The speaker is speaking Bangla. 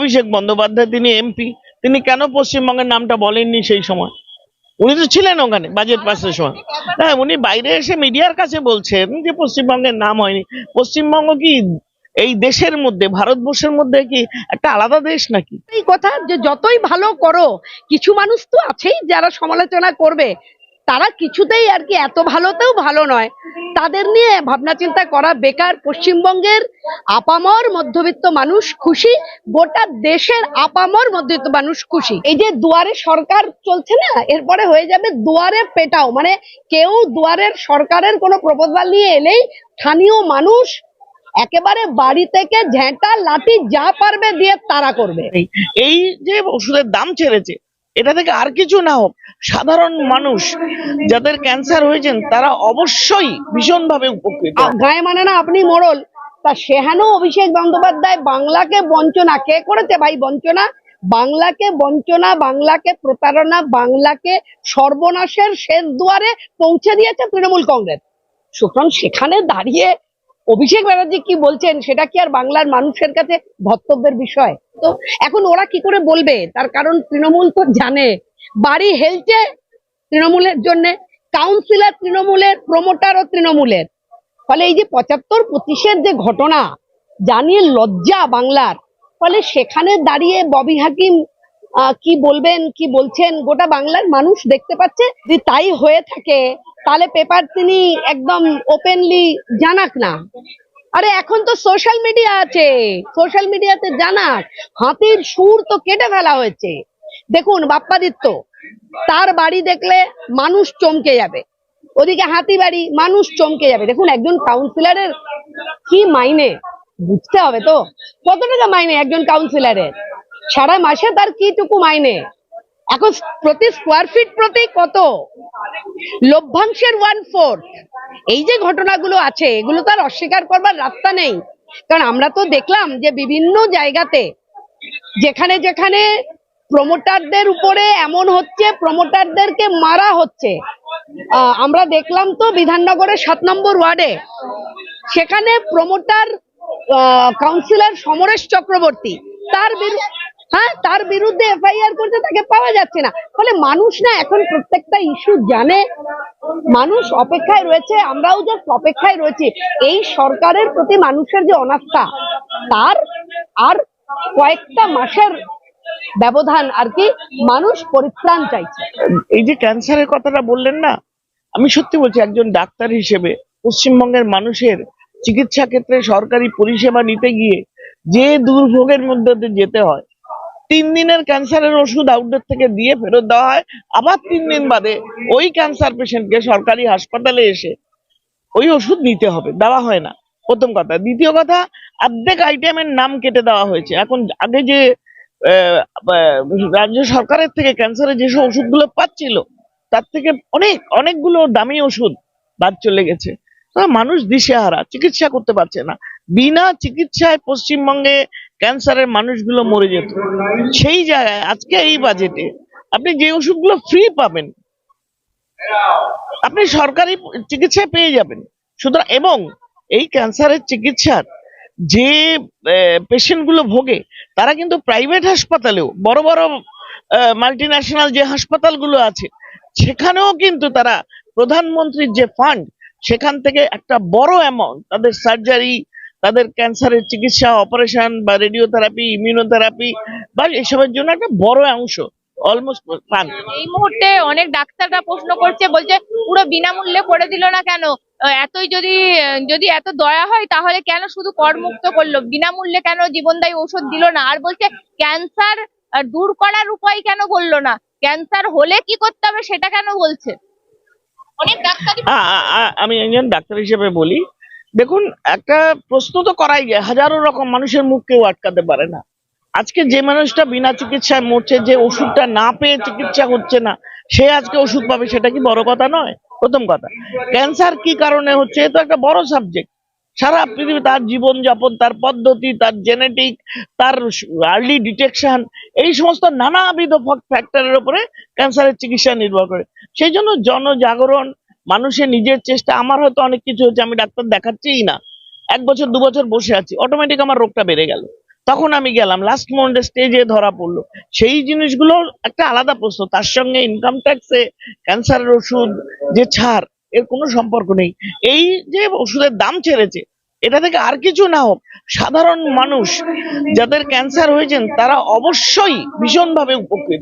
অভিষেক বন্দ্যোপাধ্যায়, তিনি এমপি তিনি কেন পশ্চিমবঙ্গের নামটা বলেননি সেই সময়? উনি তো ছিলেন ওখানে বাজেট পাসের সময়। হ্যাঁ উনি বাইরে এসে মিডিয়ার কাছে বলছেন যে পশ্চিমবঙ্গের নাম হয়নি। পশ্চিমবঙ্গ কি এই দেশের মধ্যে, ভারতবর্ষের মধ্যে কি একটা আলাদা দেশ নাকি? এই কথা যে যতই ভালো করো, কিছু মানুষ তো আছেই যারা সমালোচনা করবে। তারা কিছুতেই আর কি এত ভালোতেও ভালো নয়। তাদের নিয়ে ভাবনা চিন্তা করা বেকার পশ্চিমবঙ্গের আপামর মধ্যবিত্ত মানুষ খুশি, গোটা দেশের আপামর মধ্যবিত্ত মানুষ খুশি। এই যে দুয়ারে সরকার চলছে না, এরপরে হয়ে যাবে দুয়ারে পেটাও। মানে কেউ দুয়ারের সরকারের কোনো প্রপোজাল নিয়ে এলেই স্থানীয় মানুষ একেবারে বাড়ি থেকে ঝেঁটা লাঠি যা পারবে দিয়ে তারা করবে। এই যে ওষুধের দাম ছেড়েছে এটা থেকে আর কিছু না হোক, সাধারণ মানুষ যাদের ক্যান্সার হয়েছেন, তারা অবশ্যই ভীষণভাবে উপকৃত। গায়ে মানে না, আপনি মোড়ল তা সেহানো অভিষেক বন্দ্যোপাধ্যায় বাংলাকে বঞ্চনা, কে করেছে ভাই বঞ্চনা? বাংলাকে বঞ্চনা, বাংলাকে প্রতারণা, বাংলাকে সর্বনাশের শেষ দুয়ারে পৌঁছে দিয়েছে তৃণমূল কংগ্রেস। সুতরাং সেখানে দাঁড়িয়ে অভিষেক ব্যানার্জি কি বলছেন, সেটা কি আর বাংলার মানুষের কাছে ধর্তব্যের বিষয়? তো এখন ওরা কি করে বলবে? তার কারণ তৃণমূল তো জানে। বাড়ি হেলছে তৃণমূলের জন্য কাউন্সিলর তৃণমূলের প্রমোটার ও তৃণমূলের। ফলে এই যে পঁচাত্তর পঁচিশের যে ঘটনা, জানিয়ে লজ্জা বাংলার। ফলে সেখানে দাঁড়িয়ে ববি হাকিম কি বলবেন, কি বলছেন, গোটা বাংলার মানুষ দেখতে পাচ্ছে যে তাই হয়ে থাকে। তাহলে পেপার তিনি একদম ওপেনলি জানাক না। আরে এখন তো সোশ্যাল মিডিয়া আছে। সোশ্যাল মিডিয়াতে জানাক। হাতির সুর তো কেটে ফেলা হয়েছে। দেখুন, বাপ্পাদিত্য, তার বাড়ি দেখলে মানুষ চমকে যাবে। ওদিকে হাতি বাড়ি, মানুষ চমকে যাবে। দেখুন, একজন কাউন্সিলরের কি মাইনে? বুঝতে হবে তো? কত টাকা মাইনে একজন কাউন্সিলরের সারা মাসে তার কিটুকু মাইনে? এখন প্রতি স্কোয়ার ফিট প্রতি কত? লভ্যাংশের ওয়ান ফোর্থ এই যে ঘটনাগুলো আছে, এগুলো তার অস্বীকার করবার রাস্তা নেই। কারণ আমরা তো দেখলাম যে বিভিন্ন জায়গাতে, যেখানে যেখানে প্রমোটারদের উপরে এমন হচ্ছে প্রমোটারদেরকে মারা হচ্ছে। আমরা দেখলাম তো বিধাননগরের সাত নম্বর ওয়ার্ডে, সেখানে প্রমোটার কাউন্সিলর সমরেশ চক্রবর্তী, তার বিরুদ্ধে হ্যাঁ তার বিরুদ্ধে এফআইআর করতে তাকে পাওয়া যাচ্ছে না। ফলে মানুষ না এখন প্রত্যেকটা ইস্যু জানে। মানুষ অপেক্ষায় রয়েছে, আমরাও যে অপেক্ষায় রয়েছি। এই সরকারের প্রতি মানুষের যে অনাস্থা, তার আর কয়েকটা মাসের ব্যবধান আর কি মানুষ পরিত্রাণ চাইছে। এই যে ক্যান্সারের কথাটা বললেন না, আমি সত্যি বলছি, একজন ডাক্তার হিসেবে পশ্চিমবঙ্গের মানুষের চিকিৎসা ক্ষেত্রে সরকারি পরিষেবা নিতে গিয়ে যে দুর্ভোগের মধ্যে যেতে হয় তিন দিনের ক্যান্সারের ওষুধ আউটডোর থেকে দিয়ে ফেরত দেওয়া হয়। আবার তিন দিন বাদে ওই ক্যান্সার পেশেন্টকে সরকারি হাসপাতালে এসে ওই ওষুধ নিতে হবে। দেওয়া হয় না। প্রথম কথা। দ্বিতীয় কথা, অর্ধেক আইটেমের নাম কেটে দেওয়া হয়েছে। এখন আগে যে রাজ্য সরকারের থেকে ক্যান্সারের যেসব ওষুধগুলো পাচ্ছিল, তার থেকে অনেক, অনেকগুলো দামি ওষুধ বাদ চলে গেছে। মানুষ দিশেহারা, চিকিৎসা করতে পারছে না। বিনা চিকিৎসায় পশ্চিমবঙ্গে ক্যান্সারের মানুষগুলো মরে যেত। সেই জায়গায় আজকে এই বাজেটে আপনি যে ওষুধগুলো ফ্রি পাবেন, আপনি সরকারি চিকিৎসায় পেয়ে যাবেন। সুতরাং এবং এই ক্যান্সারের চিকিৎসার যে পেশেন্টগুলো ভোগে, তারা কিন্তু প্রাইভেট হাসপাতালেও, বড় বড় মাল্টি ন্যাশনাল যে হাসপাতালগুলো আছে, সেখানেও কিন্তু তারা প্রধানমন্ত্রীর যে ফান্ড সেখান থেকে একটা বড় অ্যামাউন্ট তাদের সার্জারি তাদের ক্যান্সারের চিকিৎসা অপারেশন বা রেডিওথেরাপি ইমিউনোথেরাপি বা এসবের জন্য একটা বড় অংশ অলমোস্ট পান। এই মুহূর্তে অনেক ডাক্তাররা প্রশ্ন করছে বলছে পুরো বিনামূল্যে করে দিল না কেন? এতই যদি যদি এত দয়া হয় তাহলে কেন শুধু করমুক্ত করল? বিনামূল্যে কেন জীবনদায়ী ওষুধ দিল না? আর বলছে ক্যান্সার দূর করার উপায় কেন বলল না? ক্যান্সার হলে কি করতে হবে সেটা কেন বলছে? অনেক আ- আমি একজন ডাক্তার হিসেবে বলি দেখুন, একটা প্রশ্ন তো করাই যায়, হাজারো রকম মানুষের মুখ কেউ আটকাতে পারে না। আজকে যে মানুষটা বিনা চিকিৎসায় মরছে, যে ওষুধটা না পেয়ে চিকিৎসা হচ্ছে না, সে আজকে ওষুধ পাবে, সেটা কি বড় কথা নয়? প্রথম কথা। ক্যান্সার কি কারণে হচ্ছে? এ তো একটা বড় সাবজেক্ট সারা পৃথিবী তার জীবনযাপন, তার পদ্ধতি, তার জেনেটিক তার আর্লি ডিটেকশন এই সমস্ত নানাবিধ ফ্যাক্টরের উপরে ক্যান্সারের চিকিৎসা নির্ভর করে। সেই জন্য জনজাগরণ মানুষের নিজের চেষ্টা, আমার হয়তো অনেক কিছু হচ্ছে, আমি ডাক্তার দেখাচ্ছিই না। এক বছর, দু বছর বসে আছি অটোমেটিক আমার রোগটা বেড়ে গেল। তখন আমি গেলাম লাস্ট মোমেন্টে স্টেজে ধরা পড়ল। সেই জিনিসগুলো একটা আলাদা প্রশ্ন, তার সঙ্গে ইনকাম ট্যাক্সে ক্যান্সারের ওষুধ, যে ছাড়, এর কোনো সম্পর্ক নেই। এই যে ওষুধের দাম ছেড়েছে, এটা থেকে আর কিছু না হোক, সাধারণ মানুষ যাদের ক্যান্সার হয়েছেন, তারা অবশ্যই ভীষণভাবে উপকৃত।